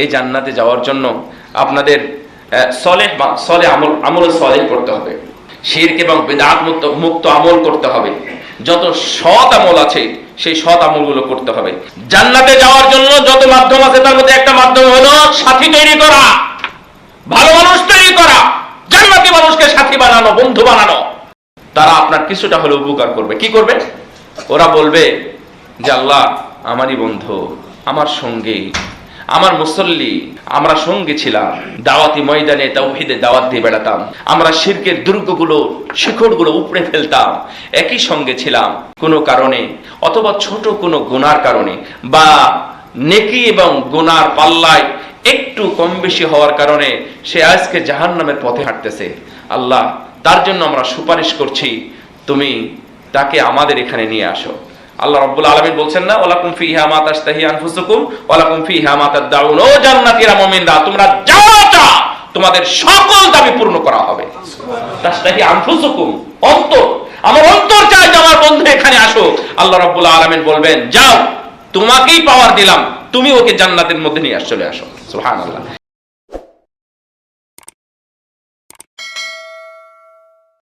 এই জান্নাতে যাওয়ার জন্য আপনাদের সলে সলে আমল আমল সলে করতে হবে। শিরক এবং বেদাত মুক্ত মুক্ত আমল করতে হবে। যত সৎ আমল আছে, সেই সৎ আমলগুলো করতে হবে। জান্নাতে যাওয়ার জন্য যত মাধ্যম আছে, তার মধ্যে একটা মাধ্যম হলো সাথী তৈরি করা। ভালো মানুষ তৈরি করা। জান্নাতি মানুষকে সাথী বানানো, বন্ধু বানানো। তারা আপনার কিছুটা হলে উপকার করবে। কি করবে? ওরা বলবে, যে আল্লাহ, আমারই বন্ধু, আমার সঙ্গী। আমার মুসল্লি, আমরা সঙ্গে ছিলাম। দাওয়াতি ময়দানে তাওহিদে দাওয়াত দিয়ে বেড়াতাম। আমরা শিরকের দুর্গগুলো, শিখরগুলো উপড়ে ফেলতাম। একই সঙ্গে ছিলাম কোনো কারণে অথবা ছোট কোনো গুনার কারণে বা নেকি এবং গুনার পাল্লায় একটু কম বেশি হওয়ার কারণে সে আজকে জাহান্নামের পথে হাঁটতেছে। আল্লাহ, তার জন্য আমরা সুপারিশ করছি, তুমি তাকে আমাদের এখানে নিয়ে আসো। আল্লাহ রাব্বুল আলামিন বলছেন না ওয়ালাকুম ফিহা মা তাশতাহি আনফুসুকুম ওয়ালাকুম ফিহা মা তাদউন ও জান্নাতীরা মুমিনরা তোমরা যা চাও তোমাদের সকল দাবি পূর্ণ করা হবে। তাশতাহি আনফুসুকুম অন্তর। আমার অন্তর চাই যে আমার বন্ধু এখানে আসো আল্লাহ রাব্বুল আলামিন বলবেন যাও তোমাকেই পাওয়ার দিলাম তুমি ওকে জান্নাতের মধ্যে নিয়ে আস চলে আসো। সুবহানাল্লাহ।